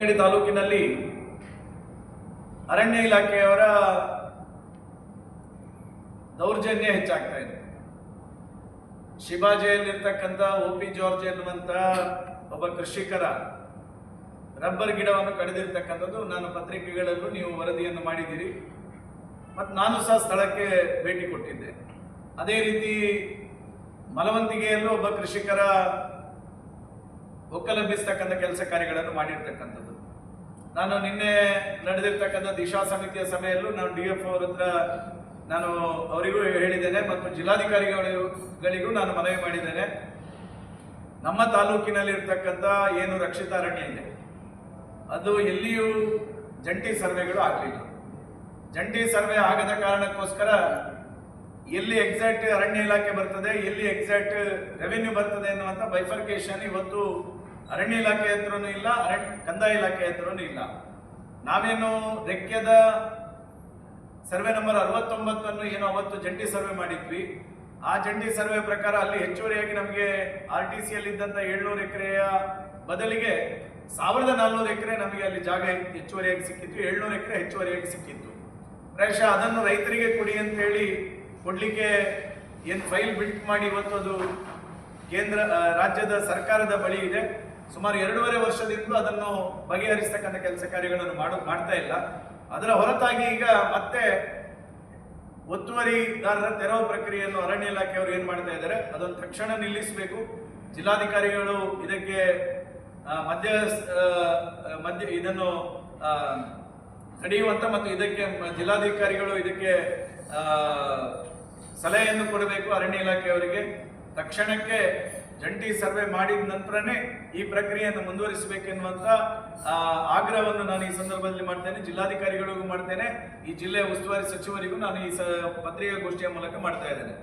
ತಾಲೂಕಿನಲ್ಲಿ ಅರಣ್ಯ ಇಲಾಖೆಯವರ ದೌರ್ಜನ್ಯ ಹೆಚ್ಚಾಗ್ತಾ ಇದೆ. ಶಿವಾಜಿಯಲ್ಲಿರ್ತಕ್ಕಂಥ ಒ ಪಿ ಜಾರ್ಜ್ ಎನ್ನುವಂತ ಒಬ್ಬ ಕೃಷಿಕರ ರಬ್ಬರ್ ಗಿಡವನ್ನು ಕಡಿದಿರ್ತಕ್ಕಂಥದ್ದು ನಾನು ಪತ್ರಿಕೆಗಳಲ್ಲೂ ನೀವು ವರದಿಯನ್ನು ಮಾಡಿದ್ದೀರಿ. ಮತ್ತು ನಾನು ಸಹ ಸ್ಥಳಕ್ಕೆ ಭೇಟಿ ಕೊಟ್ಟಿದ್ದೆ. ಅದೇ ರೀತಿ ಮಲವಂತಿಗೆಯಲ್ಲೂ ಒಬ್ಬ ಕೃಷಿಕರ ಒಕ್ಕಲೆಬ್ಬಿಸ್ತಕ್ಕಂಥ ಕೆಲಸ ಕಾರ್ಯಗಳನ್ನು ಮಾಡಿರ್ತಕ್ಕಂಥದ್ದು. ನಾನು ನಿನ್ನೆ ನಡೆದಿರ್ತಕ್ಕಂಥ ದಿಶಾ ಸಮಿತಿಯ ಸಭೆಯಲ್ಲೂ ನಾನು ಡಿ ಎಫ್ ಅವ್ರ ಹತ್ರ ನಾನು ಅವರಿಗೂ ಹೇಳಿದ್ದೇನೆ ಮತ್ತು ಜಿಲ್ಲಾಧಿಕಾರಿಗಳಿಗೂ ನಾನು ಮನವಿ ಮಾಡಿದ್ದೇನೆ. ನಮ್ಮ ತಾಲೂಕಿನಲ್ಲಿರ್ತಕ್ಕಂಥ ಏನು ರಕ್ಷಿತ ಅರಣ್ಯ ಇದೆ, ಅದು ಎಲ್ಲಿಯೂ ಜಂಟಿ ಸರ್ವೆಗಳು ಆಗಲಿಲ್ಲ. ಜಂಟಿ ಸರ್ವೆ ಆಗದ ಕಾರಣಕ್ಕೋಸ್ಕರ ಎಲ್ಲಿ ಎಕ್ಸಾಕ್ಟ್ ಅರಣ್ಯ ಇಲಾಖೆ ಬರ್ತದೆ, ಎಲ್ಲಿ ಎಕ್ಸಾಕ್ಟ್ ರೆವೆನ್ಯೂ ಬರ್ತದೆ ಎನ್ನುವಂತ ಬೈಫರ್ಕೇಶನ್ ಇವತ್ತು ಅರಣ್ಯ ಇಲಾಖೆ ಹತ್ರನೂ ಇಲ್ಲ, ಅರಣ್ಯ ಕಂದಾಯ ಇಲಾಖೆ ಹತ್ರನೂ ಇಲ್ಲ. ನಾವೇನು ರೆಕ್ಕೆದ ಸರ್ವೆ ನಂಬರ್ ಅರವತ್ತೊಂಬತ್ತನ್ನು ಏನು ಅವತ್ತು ಜಂಟಿ ಸರ್ವೆ ಮಾಡಿದ್ವಿ. ಆ ಜಂಟಿ ಸರ್ವೆ ಪ್ರಕಾರ ಅಲ್ಲಿ ಹೆಚ್ಚುವರಿಯಾಗಿ ನಮಗೆ ಆರ್ ಟಿ ಸಿಯಲ್ಲಿ ಇದ್ದಂತ ಏಳ್ನೂರು ಎಕರೆಯ ಬದಲಿಗೆ ಸಾವಿರದ ನಾಲ್ನೂರು ಎಕರೆ ನಮಗೆ ಅಲ್ಲಿ ಜಾಗ ಹೆಚ್ಚುವರಿಯಾಗಿ ಸಿಕ್ಕಿತ್ತು, ಏಳ್ನೂರು ಎಕರೆ ಹೆಚ್ಚುವರಿಯಾಗಿ ಸಿಕ್ಕಿತ್ತು. ಪ್ರಾಯಶಃ ಅದನ್ನು ರೈತರಿಗೆ ಕೊಡಿ ಅಂತ ಹೇಳಿ ಕೊಡ್ಲಿಕ್ಕೆ ಏನು ಫೈಲ್ ಬಿಲ್ಟ್ ಮಾಡಿ ಇವತ್ತು ಅದು ಕೇಂದ್ರ ರಾಜ್ಯದ ಸರ್ಕಾರದ ಬಳಿ ಇದೆ. ಸುಮಾರು ಎರಡೂವರೆ ವರ್ಷದಿಂದ ಅದನ್ನು ಬಗೆಹರಿಸ್ತಕ್ಕಂಥ ಕೆಲಸ ಕಾರ್ಯಗಳನ್ನು ಮಾಡು, ಮಾಡ್ತಾ ಇಲ್ಲ. ಅದರ ಹೊರತಾಗಿ ಈಗ ಮತ್ತೆ ಒತ್ತುವರಿದಾರರ ತೆರವು ಪ್ರಕ್ರಿಯೆಯನ್ನು ಅರಣ್ಯ ಇಲಾಖೆಯವರು ಏನು ಮಾಡ್ತಾ ಇದ್ದಾರೆ ಅದನ್ನು ತಕ್ಷಣ ನಿಲ್ಲಿಸಬೇಕು. ಜಿಲ್ಲಾಧಿಕಾರಿಗಳು ಇದಕ್ಕೆ ಮಧ್ಯ ಮಧ್ಯ, ಇದನ್ನು ತಡೆಯುವಂತ ಮತ್ತು ಇದಕ್ಕೆ ಜಿಲ್ಲಾಧಿಕಾರಿಗಳು ಇದಕ್ಕೆ ಸಲಹೆಯನ್ನು ಕೊಡಬೇಕು ಅರಣ್ಯ ಇಲಾಖೆಯವರಿಗೆ. ತಕ್ಷಣಕ್ಕೆ ಜಂಟಿ ಸರ್ವೆ ಮಾಡಿದ ನಂತರನೇ ಈ ಪ್ರಕ್ರಿಯೆಯನ್ನು ಮುಂದುವರಿಸಬೇಕೆನ್ನುವಂಥ ಆಗ್ರಹವನ್ನು ನಾನು ಈ ಸಂದರ್ಭದಲ್ಲಿ ಮಾಡ್ತೇನೆ. ಜಿಲ್ಲಾಧಿಕಾರಿಗಳಿಗೂ ಮಾಡ್ತೇನೆ. ಈ ಜಿಲ್ಲೆಯ ಉಸ್ತುವಾರಿ ಸಚಿವರಿಗೂ ನಾನು ಈ ಸ, ಪತ್ರಿಕಾಗೋಷ್ಠಿಯ ಮೂಲಕ ಮಾಡ್ತಾ ಇದ್ದೇನೆ.